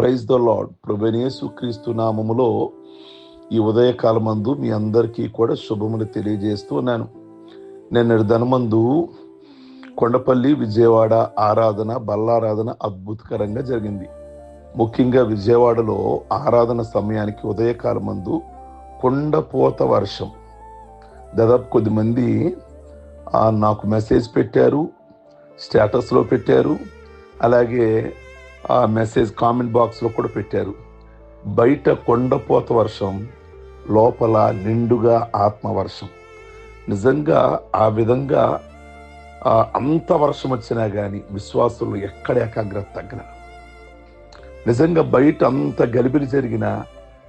Praise the lord ప్రభునేసు క్రీస్తు నామములో ఈ ఉదయకాలమందు మీ అందరికీ కూడా శుభములు తెలియజేస్తూ ఉన్నాను. నిన్న ధనమందు కొండపల్లి విజయవాడ ఆరాధన బల్లారాధన అద్భుతకరంగా జరిగింది. ముఖ్యంగా విజయవాడలో ఆరాధన సమయానికి ఉదయకాలమందు కొండపోత వర్షం. దాదాపు కొద్దిమంది మంది నాకు మెసేజ్ పెట్టారు స్టేటస్లో పెట్టారు అలాగే ఆ మెసేజ్ కామెంట్ బాక్స్లో కూడా పెట్టారు. బయట కొండపోత వర్షం లోపల నిండుగా ఆత్మవర్షం నిజంగా ఆ విధంగా ఆ, అంత వర్షం వచ్చినా కానీ విశ్వాసులు ఎక్కడ ఏకాగ్రత తగ్గన. నిజంగా బయట అంత గలిబిలి జరిగిన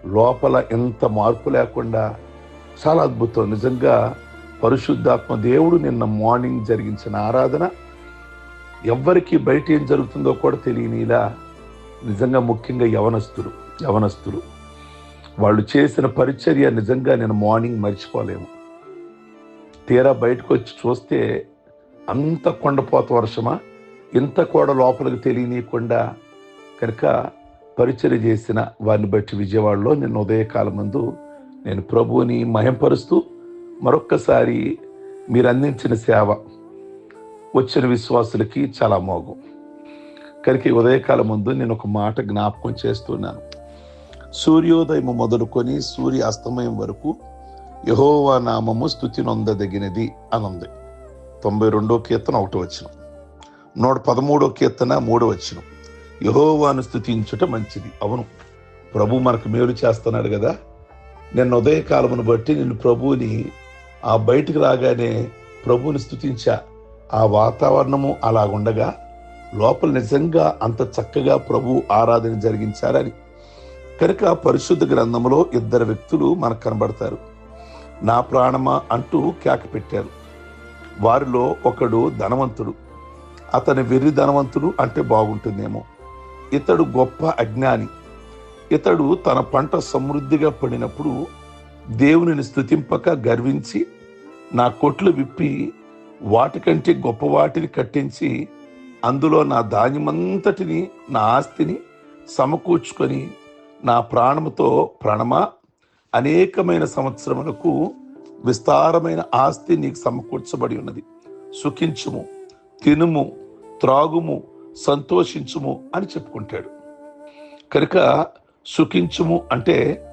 లోపల ఎంత మార్పు లేకుండా చాలా అద్భుతం. నిజంగా పరిశుద్ధాత్మ దేవుడు నిన్న మార్నింగ్ జరిగించిన ఆరాధన ఎవ్వరికి బయట ఏం జరుగుతుందో కూడా తెలియనిలా నిజంగా ముఖ్యంగా యవనస్తులు యవనస్తులు. వాళ్ళు చేసిన పరిచర్య నిజంగా నేను మార్నింగ్ మర్చిపోలేము. తీరా బయటకు వచ్చి చూస్తే అంత కొండపోత వర్షమా? ఇంత కూడా లోపలికి తెలియనియకుండా కనుక పరిచర్య చేసిన వారిని బట్టి విజయవాడలో నిన్న ఉదయకాలం ముందు నేను ప్రభువుని మయంపరుస్తూ మరొక్కసారి మీరు అందించిన సేవ వచ్చిన విశ్వాసులకి చాలా మోగం. కనుక ఉదయకాలం ముందు నేను ఒక మాట జ్ఞాపకం చేస్తున్నాను. సూర్యోదయం మొదలుకొని సూర్య అస్తమయం వరకు యహోవా నామము స్థుతి నొందదగినది అని ఉంది తొంభై రెండో కీర్తన ఒకటి వచ్చిన నూట పదమూడో కీర్తన మూడో వచ్చిన యహోవాను స్థుతించుట మంచిది. అవును ప్రభు మనకు మేలు చేస్తున్నాడు కదా. నిన్న ఉదయకాలమును బట్టి నేను ప్రభువుని ఆ బయటికి రాగానే ప్రభువుని స్థుతించా. ఆ వాతావరణము అలాగుండగా లోపల నిజంగా అంత చక్కగా ప్రభు ఆరాధన జరిగించారని. కనుక పరిశుద్ధ గ్రంథంలో ఇద్దరు వ్యక్తులు మనకు కనబడతారు. నా ప్రాణమా అంటూ కేక పెట్టారు. వారిలో ఒకడు ధనవంతుడు. అతని వెర్రి ధనవంతుడు అంటే బాగుంటుందేమో. ఇతడు గొప్ప అజ్ఞాని. ఇతడు తన పంట సమృద్ధిగా పడినప్పుడు దేవునిని స్థుతింపక గర్వించి నా కొట్లు విప్పి వాటికంటే గొప్ప వాటిని కట్టించి అందులో నా ధాన్యమంతటిని నా ఆస్తిని సమకూర్చుకొని నా ప్రాణముతో ప్రాణమా అనేకమైన సంవత్సరములకు విస్తారమైన ఆస్తి నీకు సమకూర్చబడి ఉన్నది. సుఖించుము తినుము త్రాగుము సంతోషించుము అని చెప్పుకుంటాడు. కనుక సుఖించుము అంటే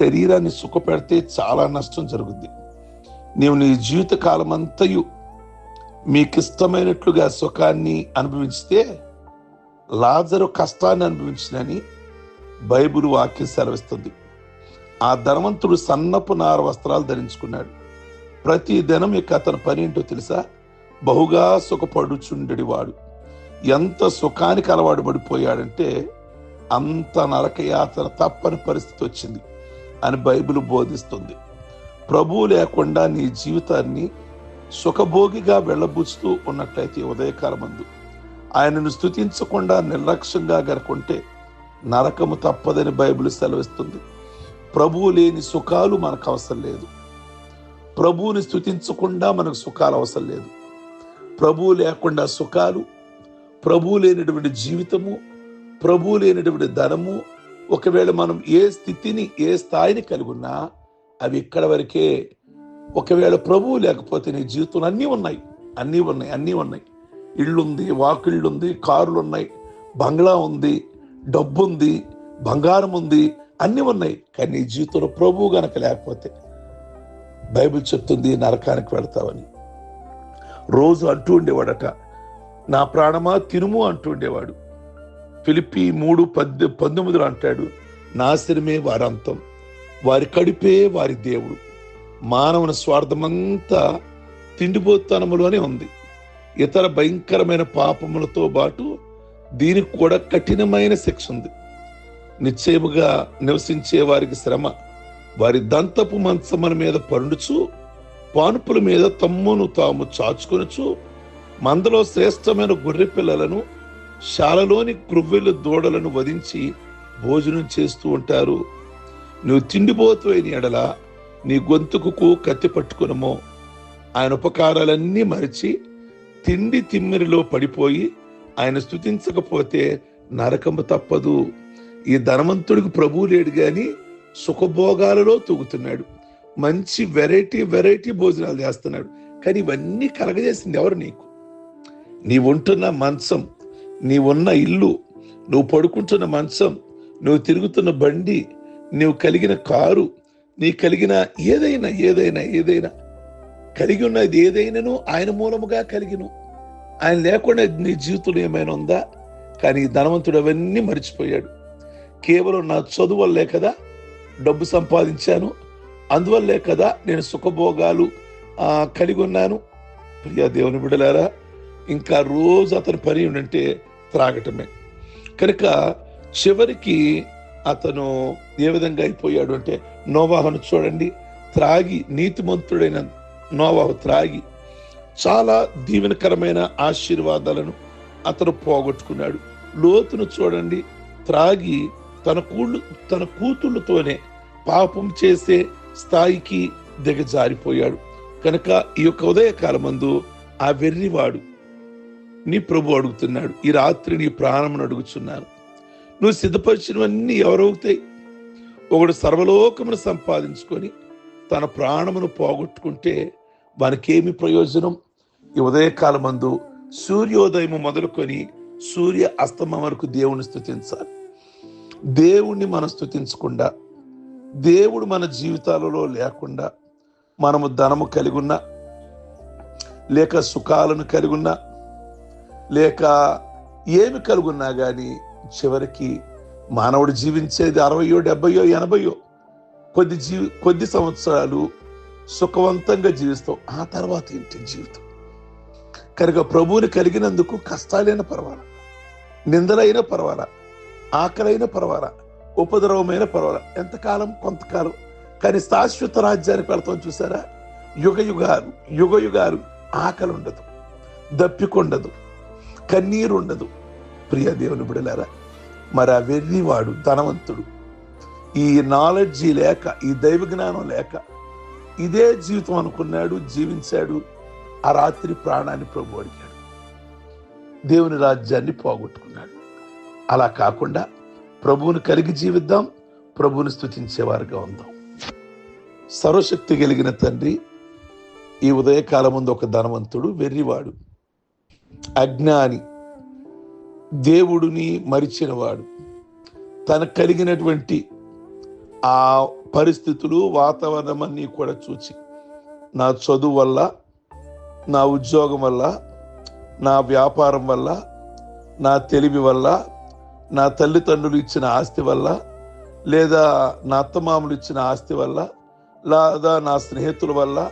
శరీరాన్ని సుఖపెడితే చాలా నష్టం జరుగుద్ది. నీవు నీ జీవిత కాలమంతయు మీకిష్టమైనట్లుగా సుఖాన్ని అనుభవించితే లాజరు కష్టాన్ని అనుభవించినని బైబుల్ వాక్యం సెలవిస్తుంది. ఆ ధనవంతుడు సన్నపు నార వస్త్రాలు ధరించుకున్నాడు. ప్రతి దినం ఇక అతని పని ఏంటో తెలుసా? బహుగా సుఖపడుచుండడి వాడు ఎంత సుఖానికి అలవాటు పడిపోయాడంటే అంత నరకయాతన తప్పని పరిస్థితి వచ్చింది అని బైబిల్ బోధిస్తుంది. ప్రభువు లేకుండా నీ జీవితాన్ని సుఖభోగిగా వెళ్ళబుచ్చుతూ ఉన్నట్లయితే ఉదయకాలమందు. ఆయనను స్థుతించకుండా నిర్లక్ష్యంగా గనుకుంటే నరకము తప్పదని బైబిల్ సెలవిస్తుంది. ప్రభువు లేని సుఖాలు మనకు అవసరం లేదు. ప్రభువుని స్థుతించకుండా మనకు సుఖాలు అవసరం లేదు. ప్రభువు లేకుండా సుఖాలు ప్రభువు లేనటువంటి జీవితము ప్రభువు లేనటువంటి ధనము ఒకవేళ మనం ఏ స్థితిని ఏ స్థాయిని కలిగి ఉన్నా అవి ఇక్కడ వరకే ఒకవేళ ప్రభువు లేకపోతే నీ జీవితంలో అన్నీ ఉన్నాయి. అన్నీ ఉన్నాయి అన్నీ ఉన్నాయి. ఇళ్ళుంది వాకిళ్ళుంది కార్లు ఉన్నాయి బంగ్లా ఉంది డబ్బు ఉంది బంగారం ఉంది అన్నీ ఉన్నాయి. కానీ నీ జీవితంలో ప్రభువు గనక లేకపోతే బైబిల్ చెప్తుంది నరకానికి వెళతావని. రోజు అంటూ ఉండేవాడట నా ప్రాణమా? తినుము? అంటూ ఉండేవాడు. పిలిపి మూడు పద్దె పంతొమ్మిదిలో అంటాడు నాశనమే వారంతం. వారి కడిపే వారి దేవుడు. మానవుని స్వార్థమంతా తిండిపోతనములోనే ఉంది. ఇతర భయంకరమైన పాపములతో పాటు దీనికి కూడా కఠినమైన శిక్ష ఉంది. నిశ్చయముగా నివసించే వారికి శ్రమ వారి దంతపు మంచముల మీద పండుచు పానుపుల మీద తమ్మును తాము చాచుకొనుచు మందలో శ్రేష్టమైన గొర్రె పిల్లలను శాలలోని క్రువ్వెల దూడలను వధించి భోజనం చేస్తూ ఉంటారు. నువ్వు తిండిపోతువైన ఎడల నీ గొంతుకు కత్తి పట్టుకునమో. ఆయన ఉపకారాలన్నీ మరిచి తిండి తిమ్మిరిలో పడిపోయి ఆయన స్థుతించకపోతే నరకము తప్పదు. ఈ ధనవంతుడికి ప్రభువు లేడు కానీ సుఖభోగాలలో తూగుతున్నాడు. మంచి వెరైటీ వెరైటీ భోజనాలు చేస్తున్నాడు. కానీ ఇవన్నీ కలగజేసింది ఎవరు నీకు? నీ ఉంటున్న మంచం నీ ఉన్న ఇల్లు నువ్వు పడుకుంటున్న మంచం నువ్వు తిరుగుతున్న బండి నువ్వు కలిగిన కారు నీ కలిగిన ఏదైనా ఏదైనా ఏదైనా కలిగి ఉన్నది ఏదైనాను ఆయన మూలముగా కలిగిను. ఆయన లేకుండా నీ జీవితంలో ఏమైనా ఉందా? కానీ ధనవంతుడు అవన్నీ మర్చిపోయాడు. కేవలం నా చదువు వల్లే కదా డబ్బు సంపాదించాను. అందువల్లే కదా నేను సుఖభోగాలు కలిగి ఉన్నాను. ప్రియా దేవుని బిడలారా ఇంకా రోజు అతని పని ఏంటంటే త్రాగటమే. కనుక చివరికి అతను ఏ విధంగా అయిపోయాడు అంటే నోవాహను చూడండి త్రాగి నీతిమంతుడైన నోవాహు త్రాగి చాలా దీవెనకరమైన ఆశీర్వాదాలను అతను పోగొట్టుకున్నాడు. లోతును చూడండి త్రాగి తన కూళ్ళు తన కూతుళ్ళతోనే పాపం చేసే స్థాయికి దిగజారిపోయాడు. కనుక ఈ యొక్క ఉదయకాలమందు ఆ వెర్రివాడు నీ ప్రభు అడుగుతున్నాడు ఈ రాత్రి నీ ప్రాణమును అడుగుచున్నాను. నువ్వు సిద్ధపరిచినవన్నీ ఎవరవుతాయి? ఒకడు సర్వలోకమును సంపాదించుకొని తన ప్రాణమును పోగొట్టుకుంటే వానికేమి ప్రయోజనం? ఈ ఉదయకాలమందు సూర్యోదయము మొదలుకొని సూర్య అస్తమం వరకు దేవుని స్థుతించాలి దేవుణ్ణి మనం స్థుతించకుండా దేవుడు మన జీవితాలలో లేకుండా మనము ధనము కలిగి ఉన్నా లేక సుఖాలను కలిగి ఉన్నా లేక ఏమి కలుగున్నా కానీ చివరికి మానవుడు జీవించేది అరవయో డెబ్బయో ఎనభయో. కొద్ది జీవి కొద్ది సంవత్సరాలు సుఖవంతంగా జీవిస్తాం. ఆ తర్వాత ఏంటి జీవితం. కనుక ప్రభువుని కలిగినందుకు కష్టాలైన పర్వాలా. నిందలైన పర్వాలా. ఆకలైన పర్వాలా. ఉపద్రవమైన పర్వాలా. ఎంతకాలం? కొంతకాలం. కానీ శాశ్వత రాజ్యానికి వెళతాం చూసారా? యుగ యుగాలు యుగ యుగాలు. ఆకలి ఉండదు దప్పికొండదు. కన్నీరు ఉండదు ప్రియ దేవుని బిడలారా మరి ఆ వెర్రివాడు ధనవంతుడు. ఈ నాలెడ్జి లేక ఈ దైవ జ్ఞానం లేక ఇదే జీవితం అనుకున్నాడు జీవించాడు ఆ రాత్రి ప్రాణాన్ని ప్రభు అడిగాడు. దేవుని రాజ్యాన్ని పోగొట్టుకున్నాడు. అలా కాకుండా ప్రభువుని కలిగి జీవిద్దాం ప్రభువుని స్థుతించేవారుగా ఉందాం. సర్వశక్తి కలిగిన తండ్రి ఈ ఉదయకాలం ముందు ఒక ధనవంతుడు వెర్రివాడు అజ్ఞాని దేవుడిని మరిచినవాడు. తనకు కలిగినటువంటి ఆ పరిస్థితులు వాతావరణం అన్నీ కూడా చూచి నా చదువు వల్ల నా ఉద్యోగం వల్ల నా వ్యాపారం వల్ల నా తెలివి వల్ల నా తల్లిదండ్రులు ఇచ్చిన ఆస్తి వల్ల లేదా నా అత్తమామలు ఇచ్చిన ఆస్తి వల్ల లేదా నా స్నేహితుల వల్ల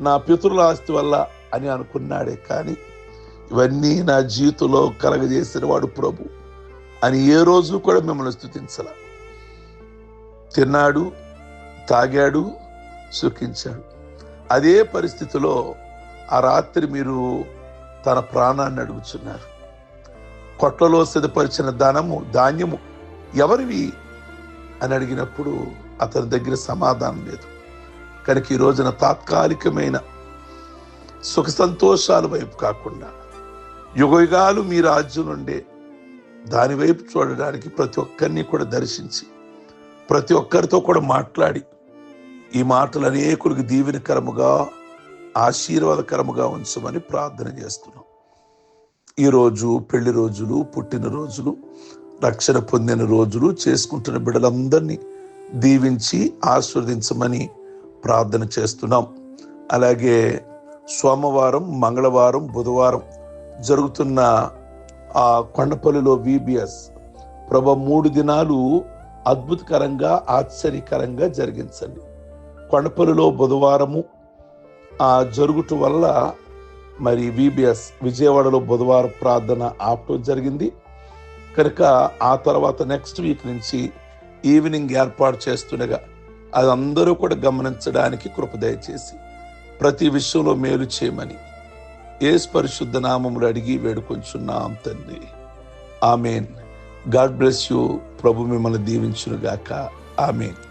నా పితరుల ఆస్తి వల్ల అని అనుకున్నాడే కానీ ఇవన్నీ నా జీవితంలో కలగజేసిన వాడు ప్రభు. అని ఏ రోజు కూడా మిమ్మల్ని స్థుతించాల తిన్నాడు తాగాడు సుఖించాడు. అదే పరిస్థితిలో ఆ రాత్రి మీరు తన ప్రాణాన్ని అడుగుచున్నారు. కొట్లలో సిద్ధపరిచిన ధనము ధాన్యము ఎవరివి అని అడిగినప్పుడు అతని దగ్గర సమాధానం లేదు. కనుక ఈ రోజున తాత్కాలికమైన సుఖ సంతోషాల వైపు కాకుండా యుగయుగాలు మీ రాజ్యం నుండే దానివైపు చూడడానికి ప్రతి ఒక్కరిని కూడా దర్శించి ప్రతి ఒక్కరితో కూడా మాట్లాడి ఈ మాటలు అనేకులకు దీవెనకరముగా ఆశీర్వాదకరముగా ఉంచమని ప్రార్థన చేస్తున్నాం. ఈరోజు పెళ్ళి రోజులు పుట్టిన రోజులు రక్షణ పొందిన రోజులు చేసుకుంటున్న బిడ్డలందరినీ దీవించి ఆస్వాదించమని ప్రార్థన చేస్తున్నాం. అలాగే సోమవారం మంగళవారం బుధవారం జరుగుతున్న ఆ కొండపల్లిలో విబిఎస్ ప్రభ మూడు దినాలు అద్భుతకరంగా ఆశ్చర్యకరంగా జరిగించండి. కొండపల్లిలో బుధవారము ఆ జరుగుట వల్ల మరి విబిఎస్ విజయవాడలో బుధవారం ప్రార్థన ఆపటం జరిగింది. కనుక ఆ తర్వాత నెక్స్ట్ వీక్ నుంచి ఈవినింగ్ ఏర్పాటు చేస్తుండగా అది అందరూ కూడా గమనించడానికి కృప దయచేసి ప్రతి విషయంలో మేలు చేయమని ఏసు పరిశుద్ధ నామములు అడిగి వేడుకొంచున్నాం తండ్రి. ఆమెన్. God bless you. ప్రభు మిమ్మల్ని దీవించునుగాక. ఆమెన్.